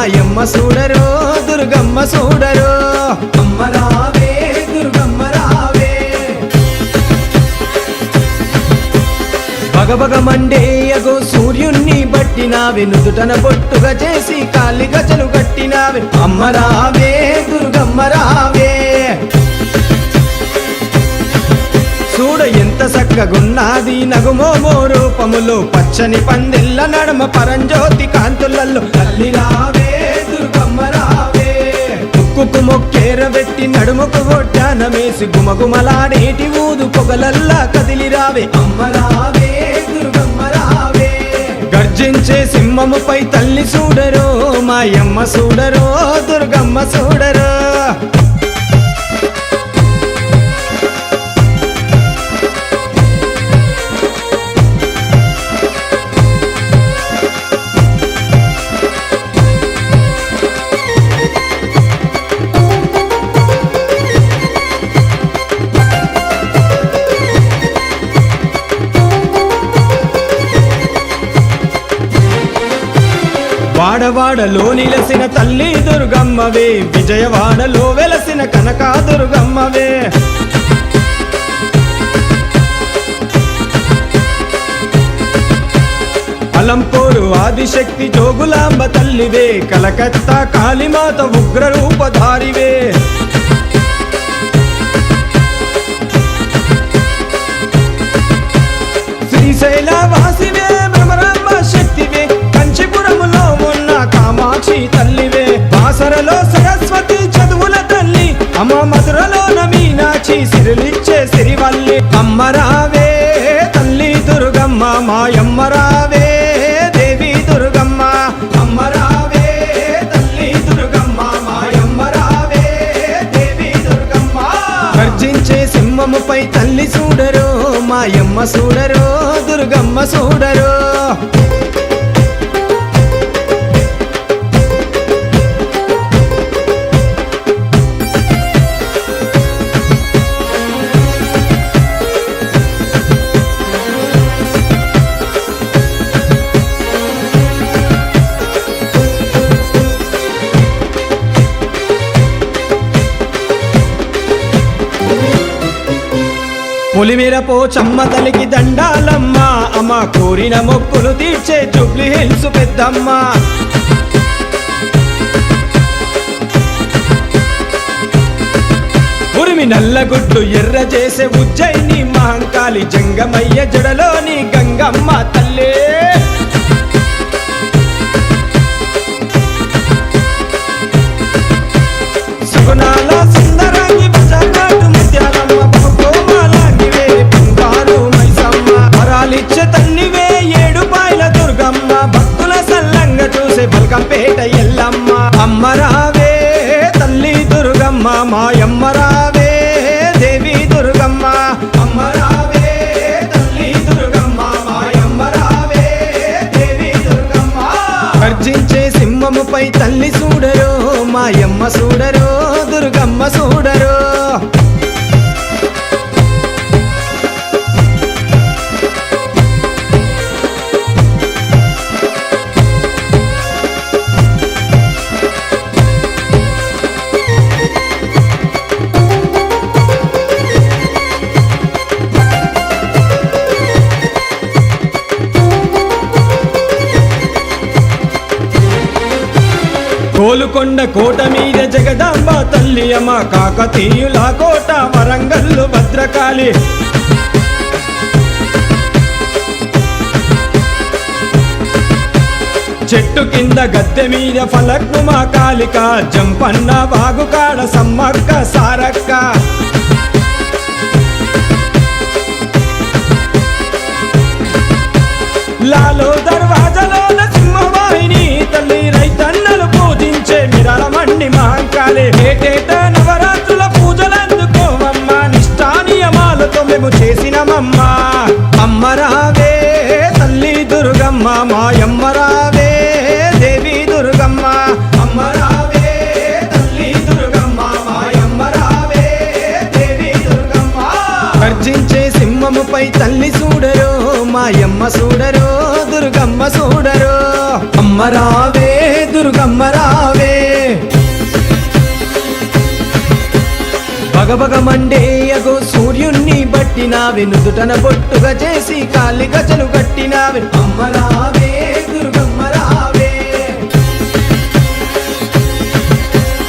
మాయమ్మ చూడరో దుర్గమ్మ చూడరో అమ్మ రావే దుర్గమ్మ రావే. బగబగ మండేయగో సూర్యుణ్ణి బట్టినావే నుదుటన బొట్టుగా చేసి కాలి గజలు కట్టినావే. అమ్మ రావే దుర్గమ్మ రావే. చూడ ఎంత చక్కగున్నది నగుమోమో రూపములో. పచ్చని పందిళ్ళ నడమ పరంజ్యోతి కాంతులలో తల్లి రావే ముక్కుకు మొక్కేర పెట్టి నడుముకు ఒడ్డానమేసి గుమగుమలాడేటి ఊదు పొగలల్లా కదిలి రావే గర్జించే సింహముపై తల్లి చూడరో మాయమ్మ చూడరో దుర్గమ్మ చూడరో విజయవాడలో నిలసిన తల్లి దుర్గమ్మవే. విజయవాడలో వెలసిన కనకా దుర్గమ్మవే. అలంపూరు ఆదిశక్తి జోగులాంబ తల్లివే. కలకత్తా కాళీమాత ఉగ్రరూపధారివే. శ్రీశైల కామాక్షి తల్లివే. బాసరలో సరస్వతి చదువుల తల్లి. అమ్మ మధురలోన మీనాక్షి సిరిలిచ్చే సిరివల్లి. అమ్మరావే తల్లి దుర్గమ్మ మాయమ్మ రావే దేవి దుర్గమ్మ. అమ్మరావే తల్లి దుర్గమ్మ మాయమ్మరావే దేవి దుర్గమ్మ. గర్జించే సింహముపై తల్లి చూడరో మాయమ్మ చూడరో దుర్గమ్మ చూడరో పులిమిరపో చమ్మ తలికి దండాలమ్మ. అమ్మ కోరిన మొక్కులు తీర్చే జుబ్లీ హిల్స్ పెద్దమ్మ. ఉరిమి నల్లగుడ్లు ఎర్ర చేసే ఉజ్జయిని మహంకాళి జంగమయ్య జడలోని గంగమ్మ తల్లే. సుగుణాల తల్లి చూడరో మాయమ్మ చూడరో దుర్గమ్మ చూడరో. గోలుకొండ కోట మీద జగదాంబ తల్లి అమ్మ కాకతీయుల కోట వరంగల్లు భద్రకాళి. చెట్టు కింద గద్దె మీద ఫలక్ను మా కాలిక జంపన్న వాగుకాడ సమ్మక్క సారక్క. లాలో దర్వాజలో సింహవాహిని తల్లి మిరల మండి మహంకాళి నవరాత్రుల పూజలందుకోవమ్మ నిష్టా నియమాలతో మేము చేసినమమ్మా. అమ్మరావే తల్లి దుర్గమ్మ మాయమ్మరావే దేవి దుర్గమ్మ. అమ్మ తల్లి దుర్గమ్మ మాయమ్మ రావే దుర్గమ్మ. గర్జించే సింహముపై తల్లి చూడరో మాయమ్మ చూడరో దుర్గమ్మ చూడరో భగభగ మండేయగో సూర్యుణ్ణి బట్టినావే నుదుటన బొట్టుగా చేసి కాలి గజలు కట్టినావే అమ్మ రావే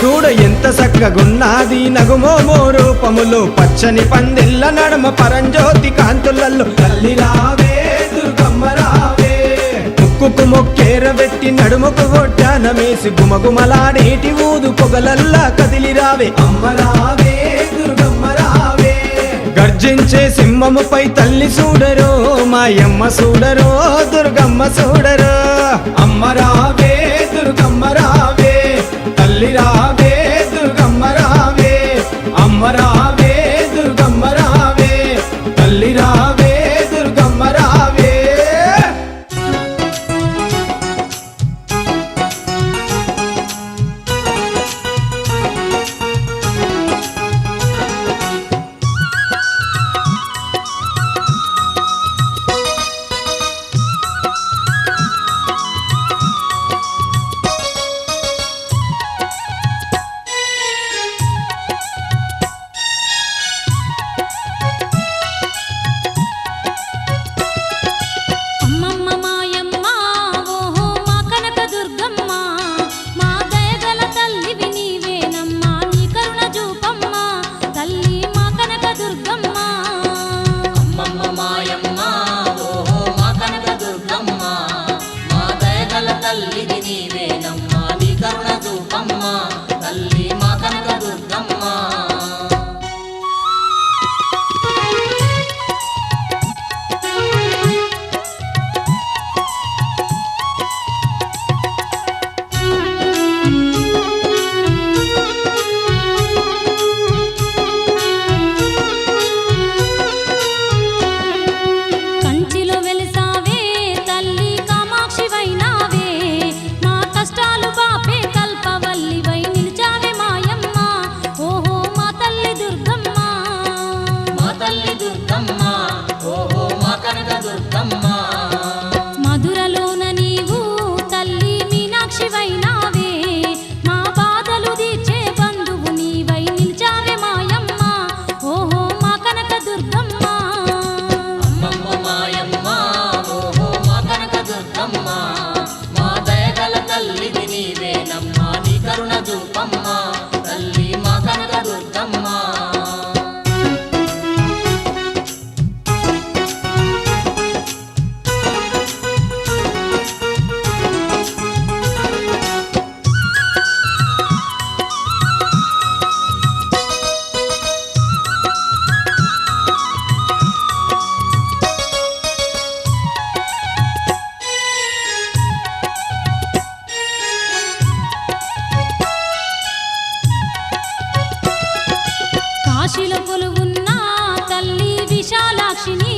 చూడ ఎంత చక్కగున్నది నగుమోమో రూపములో. పచ్చని పందిళ్ళ నడమ పరంజ్యోతి కాంతులలో తల్లి దుర్గమ్మరావే. దుర్గమ్మ రావే ముక్కుకు మొక్కేర వెట్టి నడుముకు గొడ్డానమేసి గుమగుమలాడేటి ఊదు పొగలల్లా కదిలి రావే. గర్జించే సింహముపై తల్లి చూడరో మాయమ్మ చూడరో దుర్గమ్మ చూడరో అమ్మరా కాశీలో ఉన్నా తల్లి విశాలాక్షిని